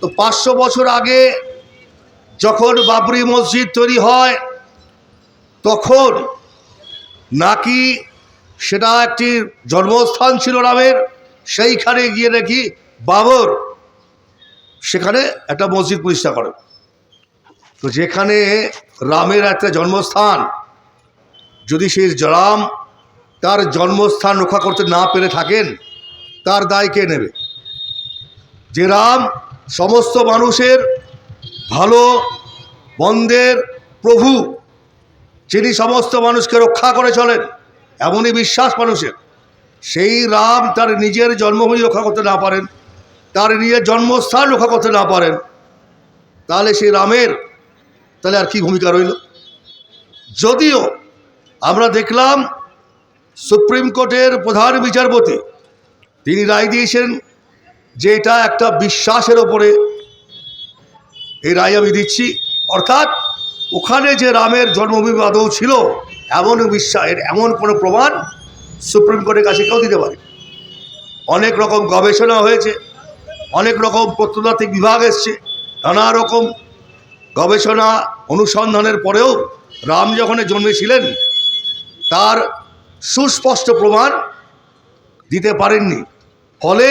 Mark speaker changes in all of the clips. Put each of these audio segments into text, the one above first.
Speaker 1: তো পাঁচশো বছর আগে যখন বাবরি মসজিদ তৈরি হয়, তখন নাকি সেটা একটি জন্মস্থান ছিল রামের, সেইখানে গিয়ে নাকি বাবর সেখানে একটা মসজিদ প্রতিষ্ঠা করে। তো যেখানে রামের একটা জন্মস্থান, যদি সেই রাম তার জন্মস্থান রক্ষা করতে না পেরে থাকেন, তার দায় কে নেবে? যে রাম সমস্ত মানুষের ভালো বন্ধের প্রভু, যিনি সমস্ত মানুষকে রক্ষা করে চলেন, এমনই বিশ্বাস মানুষের। সেই রাম তার নিজের জন্মভূমি রক্ষা করতে না পারেন, তার নিজের জন্মস্থান রক্ষা করতে না পারেন, তাহলে সেই রামের তাহলে আর কি ভূমিকা রইল? যদিও আমরা দেখলাম সুপ্রিম কোর্টের প্রধান বিচারপতি, তিনি রায় দিয়েছেন যে এটা একটা বিশ্বাসের ওপরে এই রায় আমি দিচ্ছি। অর্থাৎ ওখানে যে রামের জন্মভূমি আদৌ ছিল, এমন বিশ্বাস এমন কোনো প্রমাণ সুপ্রিম কোর্টের কাছে কেউ দিতে পারে অনেক রকম গবেষণা হয়েছে, অনেক রকম প্রত্নতাত্ত্বিক বিভাগ এসছে, নানা রকম গবেষণা অনুসন্ধানের পরেও রাম যখন জন্মেছিলেন, তার সুস্পষ্ট প্রমাণ দিতে পারেননি। ফলে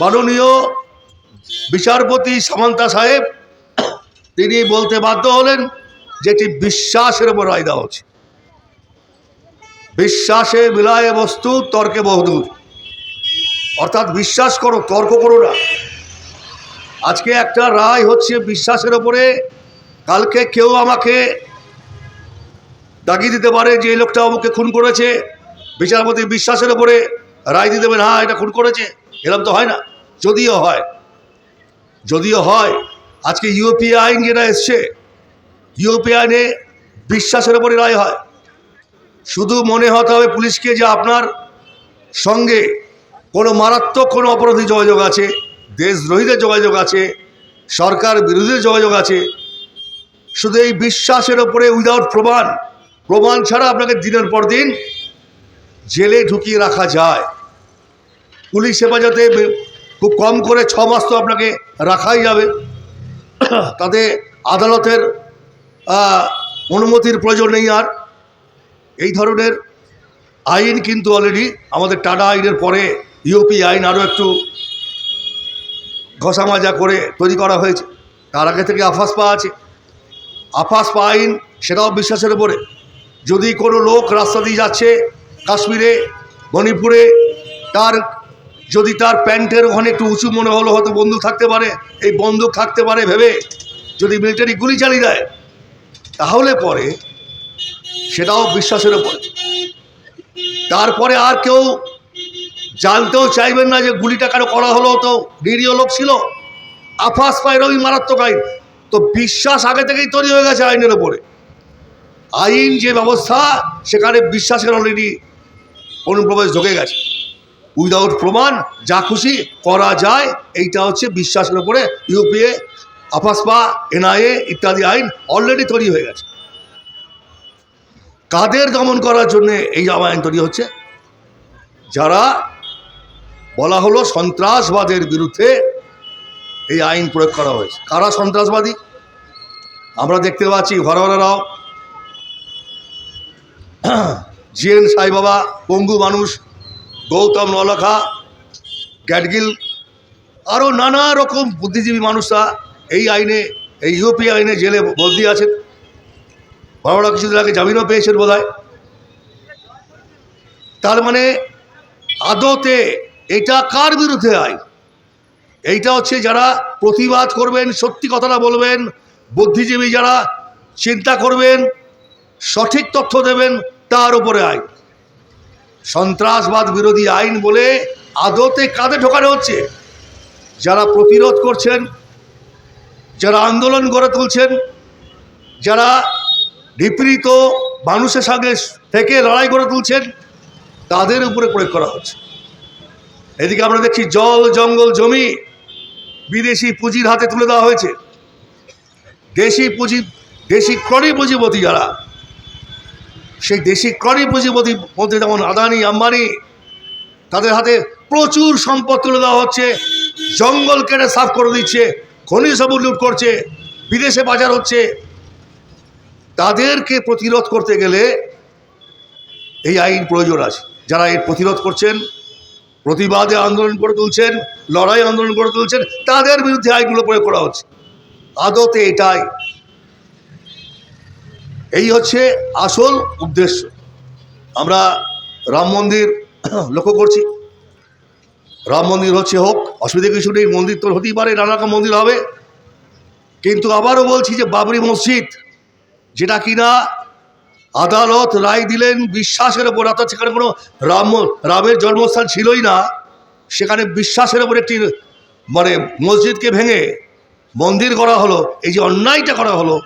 Speaker 1: মাননীয় বিচারপতি সামান্তা সাহেব, তিনি বলতে বাধ্য হলেন যেটি বিশ্বাসের উপর রায় দেওয়া উচিত। বিশ্বাসে মিলায় বস্তু, তর্কে বহুদূর। অর্থাৎ বিশ্বাস করো, তর্ক করো না। আজকে একটা রায় হচ্ছে বিশ্বাসের ওপরে কালকে কেউ আমাকে দাগিয়ে দিতে পারে যে এই লোকটা আমাকে খুন করেছে। বিচারপতি বিশ্বাসের ওপরে রায় দিতে পারে হ্যাঁ এটা খুন করেছে। এরকম তো হয় না। যদিও হয়। যদিও হয়, আজকে ইউপি আইন যেটা এসছে, ইউপি আইনে বিশ্বাসের ওপরে রায় হয়। শুধু মনে হতে হবে পুলিশকে যে আপনার সঙ্গে কোনো মারাত্মক কোনো অপরাধী যোগাযোগ আছে, দেশদ্রোহীদের যোগাযোগ আছে, সরকার বিরোধীদের যোগাযোগ আছে। শুধু এই বিশ্বাসের ওপরে উইদাউট প্রমাণ প্রমাণ ছাড়া আপনাকে দিনের পর দিন জেলে ঢুকিয়ে রাখা যায়। পুলিশ হেফাজতে খুব কম করে ছ মাস তো আপনাকে রাখাই যাবে। তাতে আদালতের অনুমতির প্রয়োজন নেই আর। এই ধরনের আইন কিন্তু অলরেডি আমাদের টাটা আইনের পরে ইউপি আইন আরও একটু ঘষা মাজা করে তৈরি করা হয়েছে। তার আগে থেকে আফাস পা আছে। আফাস পা আইন সেটাও বিশ্বাসের উপরে। যদি কোনো লোক রাস্তা দিয়ে যাচ্ছে কাশ্মীরে, মণিপুরে, তার যদি তার প্যান্টের ওখানে একটু উঁচু মনে হলো, হয়তো বন্দুক থাকতে পারে। এই বন্দুক থাকতে পারে ভেবে যদি মিলিটারি গুলি চালিয়ে দেয়, তাহলে পরে সেটাও বিশ্বাসের উপরে। তারপরে আর কেউ জানতেও চাইবেন না যে গুলিটা কারও করা হলো, তো নিরীহ লোক ছিল। আফাস পায় রবি মারাত্মক আইন। তো বিশ্বাস আগে থেকেই তৈরি হয়ে গেছে আইনের ওপরে আইন যে ব্যবস্থা, সেখানে বিশ্বাসের অলরেডি অনুপ্রবেশ ঢুকে গেছে। উইদাউট প্রমাণ, যা খুশি করা যায়, এইটা হচ্ছে বিশ্বাসের উপরে ইউপিএ আফাসপা এনআইএ ইত্যাদি আইন অলরেডি তৈরি হয়ে গেছে। কাদের দমন করার জন্য এই আইন তৈরি হচ্ছে? যারা বলা হলো সন্ত্রাসবাদের বিরুদ্ধে এই আইন প্রয়োগ করা হয়েছে। কারা সন্ত্রাসবাদী? আমরা দেখতে পাচ্ছি হরহর রাও। জিএন সাই বাবা, পঙ্গু মানুষ গৌতম নলখা গ্যাডগিল আরও নানা রকম বুদ্ধিজীবী মানুষরা এই আইনে, এই ইউপি আইনে জেলে বদলি আছেন। বড়রা কিছুদিন আগে জামিনও পেয়েছেন বোধ তার মানে আদতে এটা কার বিরুদ্ধে আইন? এইটা হচ্ছে যারা প্রতিবাদ করবেন, সত্যি কথাটা বলবেন, বুদ্ধিজীবী যারা চিন্তা করবেন, সঠিক তথ্য দেবেন, তার উপরে আইন। সন্ত্রাসবাদ বিরোধী আইন বলে আদতে কাঁধে ঢোকানো হচ্ছে। যারা প্রতিরোধ করছেন, যারা আন্দোলন গড়ে তুলছেন, যারা নিপীড়িত মানুষের সঙ্গে থেকে লড়াই গড়ে তুলছেন, তাদের উপরে প্রয়োগ করা হচ্ছে। এদিকে আমরা দেখছি জল, জঙ্গল, জমি বিদেশি পুঁজির হাতে তুলে দেওয়া হয়েছে। দেশি পুঁজি, দেশি ক্রনি পুঁজিপতি যারা সেই দেশি ক্রনি পুঁজিপতি মধ্যে যেমন আদানি, আম্বানি, তাদের হাতে প্রচুর সম্পদ তুলে দেওয়া হচ্ছে, জঙ্গল কেটে সাফ করে দিচ্ছে, খনি সবুজ লুট করছে, বিদেশে বাজার হচ্ছে। তাদেরকে প্রতিরোধ করতে গেলে এই আইন প্রয়োজন আছে। যারা এর প্রতিরোধ করছেন, প্রতিবাদে আন্দোলন করে তুলছেন, লড়াই আন্দোলন করে তুলছেন, তাদের বিরুদ্ধে আইনগুলো প্রয়োগ করা হচ্ছে। আদতে এটাই এই হচ্ছে আসল উদ্দেশ্য। আমরা রাম মন্দির লক্ষ্য করছি। রাম মন্দির হচ্ছে হোক, অসুবিধা কিছু নেই, মন্দির তো হতেই পারে, নানা রকম মন্দির হবে। কিন্তু আবারও বলছি যে বাবরি মসজিদ, যেটা কিনা আদালত রায় দিলেন, বিশ্বাসের ওপর অর্থাৎ সেখানে কোনো রাম, রামের জন্মস্থান ছিলই না, সেখানে বিশ্বাসের ওপর একটি মানে মসজিদকে ভেঙে মন্দির করা হলো, এই যে অন্যায়টা করা হলো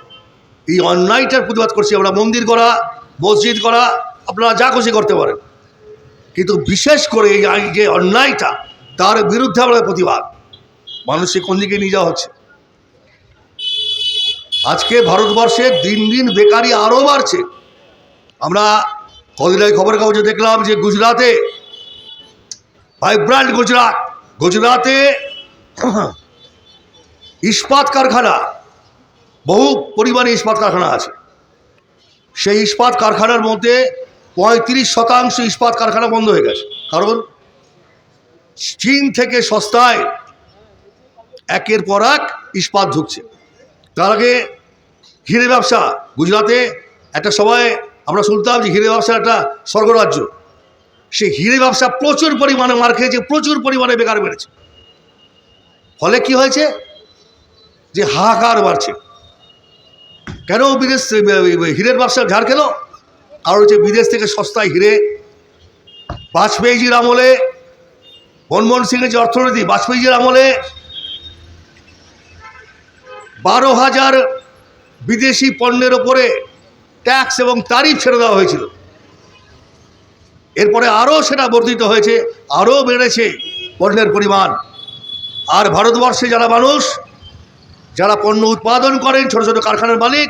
Speaker 1: এই অন্যায়টার প্রতিবাদ করছি আমরা, মন্দির করা মসজিদ করা আপনারা যা খুশি করতে পারেন। কিন্তু বিশেষ করে এই আই- যে অন্যায়টা, তার বিরুদ্ধে আমরা প্রতিবাদ। মানুষকে কোন দিকে নিয়ে যাওয়া হচ্ছে? আজকে ভারতবর্ষে দিন দিন বেকারি আরও বাড়ছে। আমরা কদিন আগে খবরের কাগজে দেখলাম যে গুজরাতে ভাইব্রান্ট গুজরাট গুজরাতে ইস্পাত কারখানা। বহু পরিমাণে ইস্পাত কারখানা আছে। সেই ইস্পাত কারখানার মধ্যে পঁয়ত্রিশ শতাংশ ইস্পাত কারখানা বন্ধ হয়ে গেছে। কারণ চীন থেকে সস্তায় একের পর এক ইস্পাত ঢুকছে। তার আগে হিরে ব্যবসা, গুজরাটে একটা সময় আমরা শুনতাম যে হিরে ব্যবসার একটা স্বর্গরাজ্য। সেই হিরে ব্যবসা প্রচুর পরিমাণে মার খেয়েছে, প্রচুর পরিমাণে বেকার বেড়েছে ফলে কি হয়েছে? যে হাহাকার বাড়ছে। কেন বিদেশ হীরের ব্যবসা ঝাড় খেলো কারণ হচ্ছে বিদেশ থেকে সস্তায় হিরে বাজপেয়ীজির আমলে, মনমোহন সিংয়ের যে অর্থনীতি বাজপেয়ীজির আমলে বারো হাজার বিদেশি পণ্যের ওপরে ট্যাক্স এবং তারিফ ছেড়ে দেওয়া হয়েছিল। এরপরে আরও সেটা বর্ধিত হয়েছে, আরও বেড়েছে পণ্যের পরিমাণ। আর ভারতবর্ষে যারা মানুষ যারা পণ্য উৎপাদন করেন, ছোট ছোট কারখানার মালিক,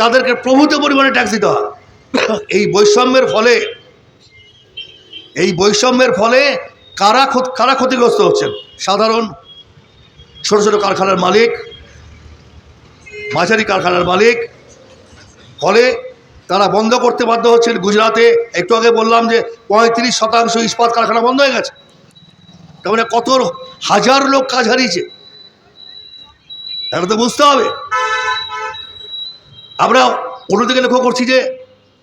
Speaker 1: তাদেরকে প্রভূত পরিমাণে ট্যাক্স দিতে হয়। এই বৈষম্যের ফলে, এই বৈষম্যের ফলে কারা কারা ক্ষতিগ্রস্ত হচ্ছেন? সাধারণ ছোট ছোট কারখানার মালিক, মাঝারি কারখানার মালিক, ফলে তারা বন্ধ করতে বাধ্য হচ্ছেন। গুজরাটে একটু আগে বললাম যে পঁয়ত্রিশ শতাংশ ইস্পাত কারখানা বন্ধ হয়ে গেছে। তার মানে কত হাজার লোক কাজ হারিয়েছে। এটা তো বুঝতে হবে। আমরা অন্যদিকে লক্ষ্য করছি যে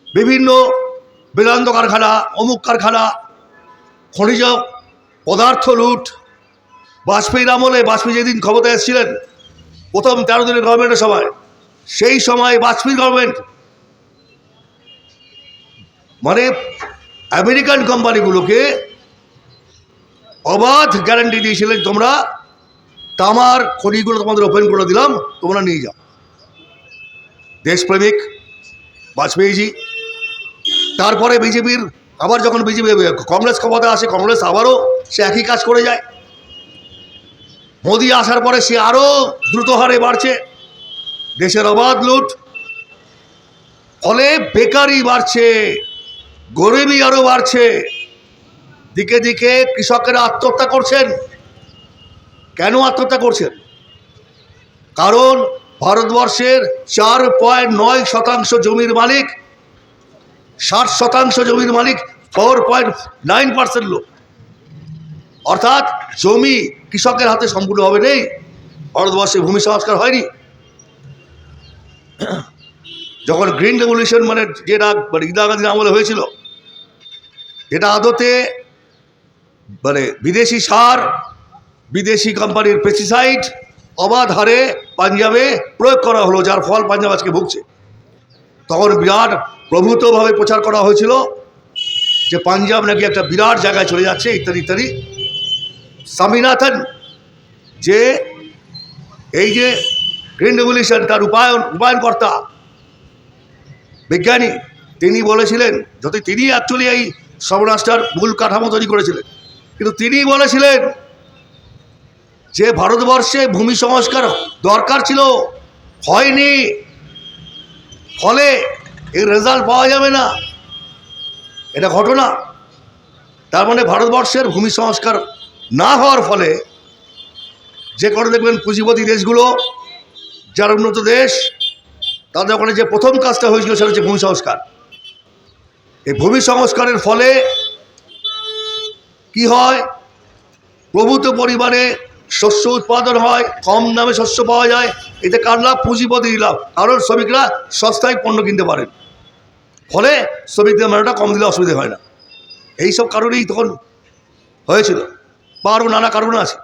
Speaker 1: বিভিন্ন বেদান্ত কারখানা, অমুক কারখানা, খনিজ পদার্থ লুট, বাজপেয়ীর আমলে বাজপেয়ী যেদিন ক্ষমতায় এসেছিলেন, প্রথম তেরো দিনের গভর্নমেন্টের সময়, সেই সময় বাজপেয়ী গভর্নমেন্ট মানে আমেরিকান কোম্পানিগুলোকে অবাধ গ্যারান্টি দিয়েছিলেন তোমরা তামার খনিগুলো তোমাদের ওপেন করে দিলাম, তোমরা নিয়ে যাও। দেশপ্রেমিক, বাজপেয়ীজি, তারপরে বিজেপির, আবার যখন বিজেপি, কংগ্রেস ক্ষমতা আসে, কংগ্রেস আবারও সে একই কাজ করে যায়। মোদি আসার পরে সে আরও দ্রুত হারে বাড়ছে। দেশের অবাধ লুট, ফলে বেকারি বাড়ছে, গরিবি আরও বাড়ছে। দিকে দিকে কৃষকেরা আত্মহত্যা করছেন। কেন আত্মহত্যা করছেন? কারণ ভারতবর্ষের চার পয়েন্ট নয় শতাংশ জমির মালিক, ষাট শতাংশ জমির মালিক ফোর পয়েন্ট নাইন পার্সেন্ট লোক। অর্থাৎ জমি কৃষকের হাতে সম্পূর্ণভাবে নেই, ভারতবর্ষে ভূমি সংস্কার হয়নি। যখন গ্রিন রেভলিউশন মানে যেটা মানে ইন্দিরা গান্ধীর আমলে হয়েছিল, যেটা আদতে মানে বিদেশি সার বিদেশি কোম্পানির পেস্টিসাইড অবাধ হারে পাঞ্জাবে প্রয়োগ করা হলো, যার ফল পাঞ্জাব আজকে ভুগছে। তখন বিরাট প্রভূতভাবে প্রচার করা হয়েছিল যে পাঞ্জাব নাকি একটা বিরাট জায়গায় চলে যাচ্ছে, ইত্যাদি ইত্যাদি। স্বামীনাথন যে এই যে গ্রিন রেভলিউশন তার রূপায়ণ রূপায়ণকর্তা বিজ্ঞানী, তিনি বলেছিলেন যদি তিনি অ্যাকচুয়ালি এই সর্বরাষ্ট্রের মূল কাঠামো তৈরি করেছিলেন, কিন্তু তিনি বলেছিলেন যে ভারতবর্ষে ভূমি সংস্কার দরকার ছিল, হয়নি। ফলে এর রেজাল্ট পাওয়া যাবে না। এটা ঘটনা। তার মানে ভারতবর্ষের ভূমি সংস্কার না হওয়ার ফলে যে করে দেখবেন পুঁজিপতি দেশগুলো, যারা উন্নত দেশ, তাদের ওখানে যে প্রথম কাজটা হয়েছিল সেটা হচ্ছে ভূমি সংস্কার। এই ভূমি সংস্কারের ফলে কি হয়? প্রভূত পরিমাণে শস্য উৎপাদন হয়, কম দামে শস্য পাওয়া যায়। এতে কার লাভ? পুঁজিপতি লাভ। কারণ শ্রমিকরা সস্তায় পণ্য কিনতে পারেন ফলে শ্রমিকদের মানটা কম দিলে অসুবিধা হয় না। এই সব কারণেই তখন হয়েছিল। বা আরও নানা কারণ আছে।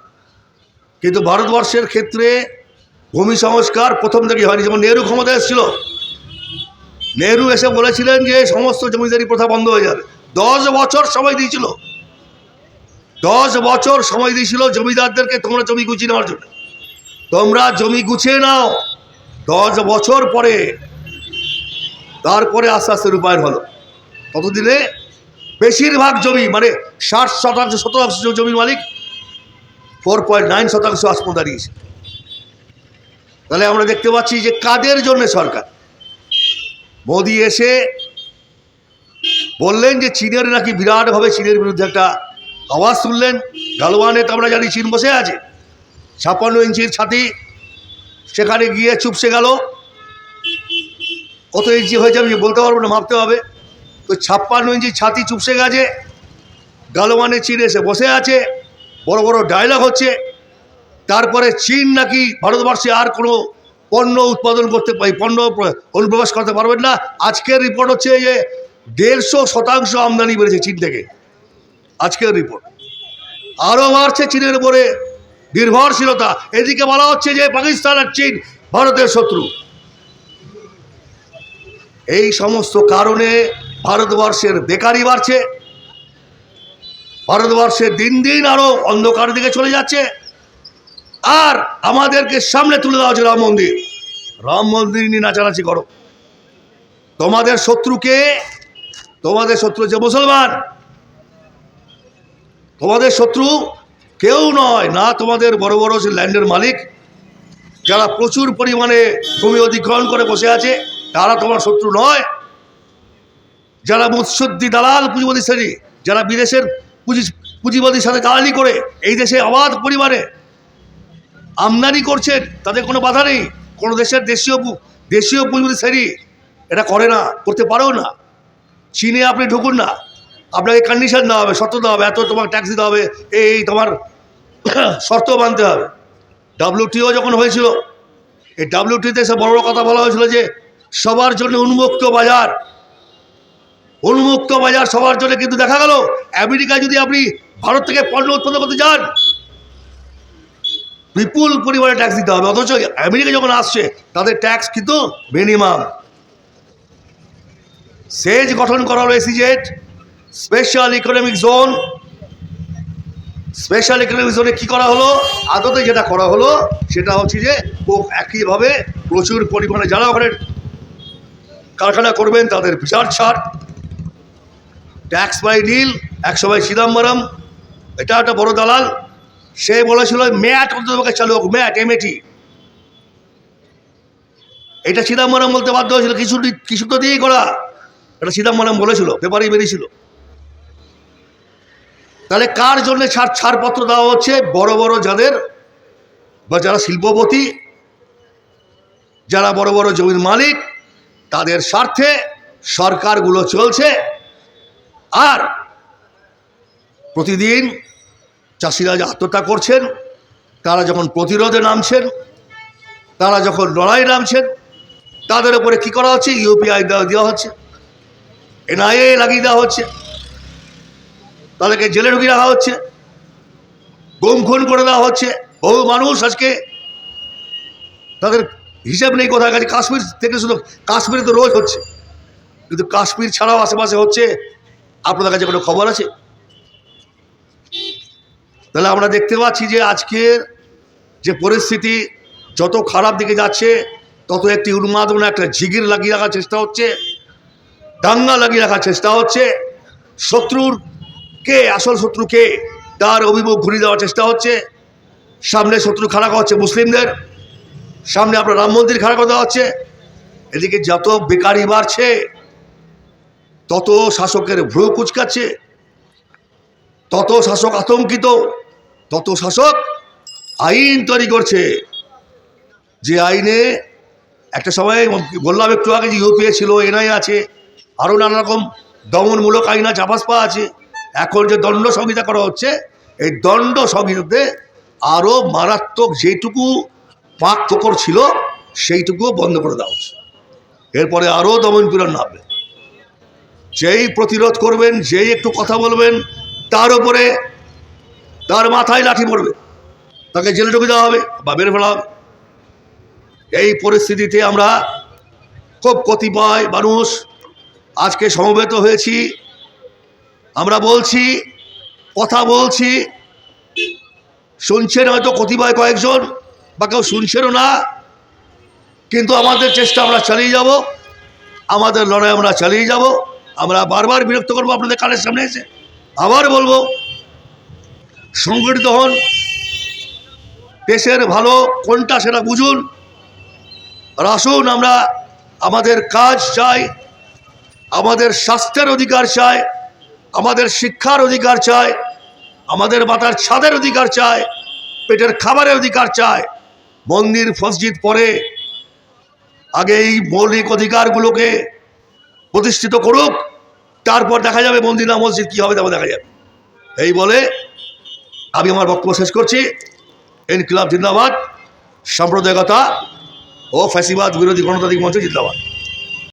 Speaker 1: কিন্তু ভারতবর্ষের ক্ষেত্রে ভূমি সংস্কার প্রথম থেকেই হয়নি। যেমন নেহরু ক্ষমতা এসেছিল। নেহরু এসে বলেছিলেন যে, সমস্ত জমিদারি প্রথা বন্ধ হয়ে যাবে। দশ বছর সময় দিয়েছিল। দশ বছর সময় দিয়েছিল জমিদারদেরকে তোমরা জমি গুছিয়ে নেওয়ার জন্য। তোমরা জমি গুছিয়ে নাও। দশ বছর পরে, তারপরে আস্তে আস্তে রূপায়ণ হলো। ততদিনে বেশিরভাগ জমি মানে ষাট শতাংশ শতাংশ জমির মালিক ফোর পয়েন্ট নাইন শতাংশ আসমো দাঁড়িয়েছে। তাহলে আমরা দেখতে পাচ্ছি যে কাদের জন্য সরকার? মোদি এসে বললেন যে চীনের নাকি বিরাটভাবে চীনের বিরুদ্ধে একটা আওয়াজ তুললেন গালওয়ানে তো আমরা জানি চীন বসে আছে। ছাপ্পান্ন ইঞ্চির ছাতি, সেখানে গিয়ে চুপসে গেল। কত ইঞ্চি হয়েছে যাবে বলতে পারব না মাপতে হবে। তো ছাপ্পান্ন ইঞ্চি ছাতি চুপসে গেছে, গালওয়ানে চীন এসে বসে আছে, বড় বড় ডায়লগ হচ্ছে। তারপরে চীন নাকি ভারতবর্ষে আর কোনো পণ্য উৎপাদন করতে পণ্য অনুপ্রবেশ করতে পারবেন না। আজকের রিপোর্ট হচ্ছে যে দেড়শো শতাংশ আমদানি বেড়েছে চীন থেকে। আজকের রিপোর্ট আরও বাড়ছে চীনের উপরে নির্ভরশীলতা। এদিকে বলা হচ্ছে যে পাকিস্তান আর চীন ভারতের শত্রু। এই সমস্ত কারণে ভারতবর্ষের বেকারি বাড়ছে। ভারতবর্ষে দিন দিন আরও অন্ধকার দিকে চলে যাচ্ছে। আর আমাদেরকে সামনে তুলে দেওয়া হচ্ছে রাম মন্দির। রাম মন্দির নিয়ে নাচানাচি করো। তোমাদের শত্রুকে, তোমাদের শত্রু যে মুসলমান। তোমাদের শত্রু কেউ নয়, না তোমাদের বড় বড় সে ল্যান্ডের মালিক। যারা প্রচুর পরিমাণে ভূমি অধিগ্রহণ করে বসে আছে, তারা তোমার শত্রু নয়। যারা মুৎসদ্দি দালাল পুঁজিপতি শ্রেণি, যারা বিদেশের পুঁজি পুঁজিপতির সাথে দালালি করে, এই দেশে অবাধ পরিমাণে আমদানি করছেন, তাদের কোনো বাধা নেই। কোনো দেশের দেশীয় দেশীয় পুঁজিপতি শ্রেণি এটা করে না, করতে পারেও না। চীনে আপনি ঢুকুন না। আপনাকে কন্ডিশন দেওয়া হবে, শর্ত দেওয়া হবে, এত তোমার ট্যাক্স দিতে হবে, এই তোমার শর্ত মানতে হবে। ডাব্লিউটিও যখন হয়েছিল, এই ডাব্লিউটিতে সে বড় কথা বলা হয়েছিল যে, সবার জন্য উন্মুক্ত বাজার। উন্মুক্ত বাজার সবার জন্য কিন্তু দেখা গেল আমেরিকা যদি আপনি ভারত থেকে পণ্য উৎপন্ন করতে যান, বিপুল পরিমাণে ট্যাক্স দিতে হবে। অথচ আমেরিকা যখন আসছে, তাদের ট্যাক্স কিন্তু মিনিমাম সেজ গঠন করা হলো SEZ special economic zone special economic জোনে কী করা হলো? আদতে যেটা করা হলো, সেটা হচ্ছে যে একইভাবে প্রচুর পরিমাণে যারা ওখানে কারখানা করবেন, তাদের বিশাল ছাড়। ট্যাক্স বাই নীল একসময় চিদম্বরম। এটা একটা বড় দালাল। সে বলেছিল, ম্যাট অন্তত চালু হোক, ম্যাট এমএটি এটা চিদম্বরম বলতে বাধ্য হয়েছিল, কিছু কিছু তো দিয়েই করা। এটা চিদম্বরম বলেছিল, পেপারেই বেরিয়েছিল। তাহলে কার জন্য ছাড় ছাড়পত্র দেওয়া হচ্ছে? বড় বড় যাদের, বা যারা শিল্পপতি, যারা বড় বড় জমির মালিক, তাদের স্বার্থে সরকারগুলো চলছে। আর প্রতিদিন চাষিরা যে আত্মহত্যা করছেন, তারা যখন প্রতিরোধে নামছেন, তারা যখন লড়াই নামছেন, তাদের উপরে কি করা হচ্ছে? ইউপিআই দেওয়া দেওয়া হচ্ছে, এনআইএ লাগিয়ে দেওয়া হচ্ছে। তাদেরকে জেলে ঢুকিয়ে রাখা হচ্ছে। গুম খুন করে দেওয়া হচ্ছে। বহু মানুষ আজকে তাদের হিসাব নেই কোথায় কাছে কাশ্মীর থেকে শুধু, কাশ্মীরে তো রোজ হচ্ছে। কিন্তু কাশ্মীর ছাড়াও আশেপাশে হচ্ছে, আপনাদের কাছে কোনো খবর আছে? তাহলে আমরা দেখতে পাচ্ছি যে আজকের যে পরিস্থিতি, যত খারাপ দিকে যাচ্ছে, তত একটি উন্মাদনা, একটা জিগির লাগিয়ে রাখার চেষ্টা হচ্ছে, দাঙ্গা লাগিয়ে রাখার চেষ্টা হচ্ছে, শত্রুর কে? আসল শত্রু কে? তার অভিমুখ ঘুরিয়ে দেওয়ার চেষ্টা হচ্ছে। সামনে শত্রু খাড়া করা হচ্ছে মুসলিমদের। সামনে আপনার রাম মন্দির খাড়া করে দেওয়া হচ্ছে। এদিকে যত বেকারি বাড়ছে, তত শাসকের ভ্রু কুচকাচ্ছে, তত শাসক আতঙ্কিত, তত শাসক আইন তৈরি করছে। যে আইনে একটা সময় বললাম একটু আগে যে ইউপিএ ছিল, এনআই আছে, আরও নানা রকম দমনমূলক আইন আছে আবাসপা আছে। এখন যে দণ্ড সংহিতা করা হচ্ছে, এই দণ্ড সংহিতাতে আরও মারাত্মক যেটুকু পাক ছিল, সেইটুকুও বন্ধ করে দেওয়া হচ্ছে। এরপরে আরও দমন পীড়ন নামবে। যেই প্রতিরোধ করবেন, যেই একটু কথা বলবেন, তার উপরে তার মাথায় লাঠি পড়বে। তাকে জেলে ঢুকে দেওয়া হবে বা মেরে ফেলা হবে। এই পরিস্থিতিতে আমরা খুব কতিপয় মানুষ আজকে সমবেত হয়েছি। আমরা বলছি, কথা বলছি, শুনছেন হয়তো কতিপয় কয়েকজন, বা কেউ শুনছেনও না, কিন্তু আমাদের চেষ্টা আমরা চালিয়ে যাব, আমাদের লড়াই আমরা চালিয়ে যাব, আমরা বারবার বিরক্ত করব, আপনাদের কানের সামনে এসে। আবার বলব, সংগঠিত হন, দেশের ভালো কোনটা সেটা বুঝুন, আর আসুন আমরা আমাদের কাজ চাই, আমাদের স্বাস্থ্যের অধিকার চাই আমাদের শিক্ষার অধিকার চায়, আমাদের মাথার ছাদের অধিকার চায়, পেটের খাবারের অধিকার চায়। মন্দির মসজিদ পরে আগে এই মৌলিক অধিকারগুলোকে প্রতিষ্ঠিত করুক, তারপর দেখা যাবে মন্দির না মসজিদ কী হবে, তারপর দেখা যাবে। এই বলে আমি আমার বক্তব্য শেষ করছি। ইনকিলাব জিন্দাবাদ, সাম্প্রদায়িকতা ও ফ্যাসিবাদ বিরোধী গণতান্ত্রিক মঞ্চ জিন্দাবাদ।